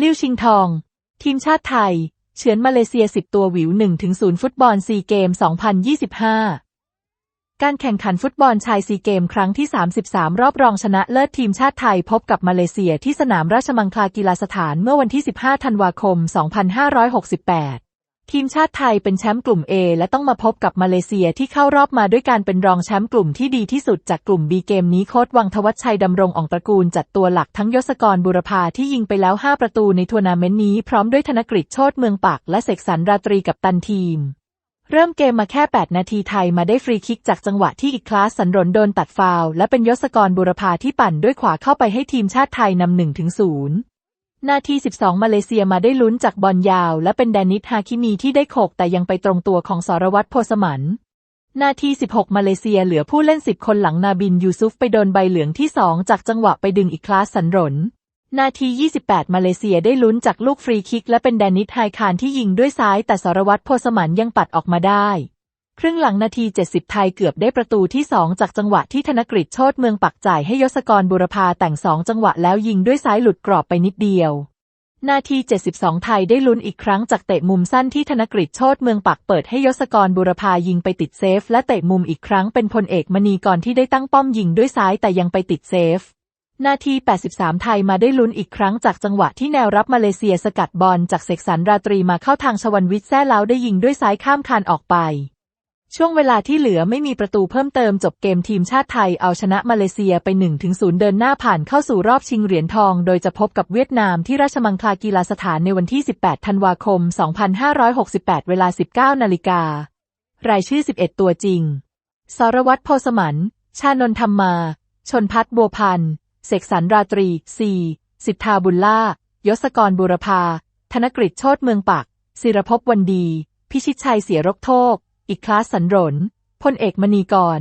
ลิ้วชิงทอง ทีมชาติไทย เฉือนมาเลเซีย 10 ตัวหวิว1-0ฟุตบอลซีเกม 2025 การแข่งขันฟุตบอลชายซีเกมครั้งที่ 33 รอบรองชนะเลิศทีมชาติไทยพบกับมาเลเซียที่สนามราชมังคลากีฬาสถานเมื่อวันที่ 15 ธันวาคม 2568 ทีมชาติไทยเป็นแชมป์กลุ่ม A และต้องมาพบกับมาเลเซียที่เข้ารอบมาด้วยการเป็นรองแชมป์กลุ่มที่ดีที่สุดจากกลุ่ม B เกมนี้โค้ชวังทวัชชัยดำรงอ่องตระกูลจัดตัวหลักทั้งยศกรบุรพาที่ยิงไปแล้ว 5 ประตูในทัวร์นาเมนต์นี้พร้อมด้วยธนกฤษโชตเมืองปักและเสกสรรราตรีกับตันทีม เริ่มเกมมาแค่ 8 นาทีไทยมาได้ฟรีคิกจากจังหวะที่อีกคลาสสันรนโดนตัดฟาวและเป็นยศกรบุรพาที่ปั่นด้วยขวาเข้าไปให้ทีมชาติไทยนำหนึ่งถึงศู นาที 12 มาเลเซียมาได้ลุ้นจากบอลยาว และเป็นแดนิสฮาคิมีที่ได้โขกแต่ยังไปตรงตัวของสรวัตรโพสมัน นาที 16 มาเลเซียเหลือผู้เล่น 10 คนหลังนาบินยูซุฟไปโดนใบเหลืองที่ 2 จากจังหวะไปดึงอีกคลาสสันรน นาที 28 มาเลเซียได้ลุ้นจากลูกฟรีคิก และเป็นแดนิสไฮคารที่ยิงด้วยซ้ายแต่สรวัตรโพสมันยังปัดออกมาได้ ครึ่งหลังนาที 70 ไทยเกือบได้ประตูที่ 2 จากจังหวะที่ธนกฤษโชตเมืองปักจ่ายให้ยศกรบุรพาแต่ง 2 จังหวะแล้วยิงด้วยซ้ายหลุดกรอบไปนิดเดียว นาที 72 ไทยได้ลุ้นอีกครั้งจากเตะมุมสั้นที่ธนกฤษโชตเมืองปักเปิดให้ยศกรบุรพายิงไปติดเซฟ และเตะมุมอีกครั้งเป็นพลเอกมณีก่อนที่ได้ตั้งป้อมยิงด้วยซ้ายแต่ยังไปติดเซฟนาที 83 ไทยมาได้ลุ้นอีกครั้งจากจังหวะที่แนวรับมาเลเซียสกัดบอลจากเสกสรรราตรีมาเข้าทางชวันวิทย์แซ่แล้วได้ยิงด้วยซ้ายข้ามคานออกไป ช่วงเวลาที่เหลือไม่มีประตูเพิ่มเติมจบเกมทีมชาติไทยเอาชนะมาเลเซียไป 1-0 เดินหน้าผ่านเข้าสู่รอบชิงเหรียญทอง โดยจะพบกับเวียดนามที่ราชมังคลากีฬาสถานในวันที่ 18 ธันวาคม 2568 เวลา 19 นาฬิกา รายชื่อ 11 ตัวจริง สรวัตรโพสมัน ชานนท์ธรรมา ชนพัฒน์บัวพันธ์เสกสรรราตรี สี สิทธาบุญล่า ยศกรบุรพา ธนกฤษโชตเมืองปักศิรภพวันดี พิชิตชัยเสียรกโทก อีกคลาสสันรนพลเอกมณีกร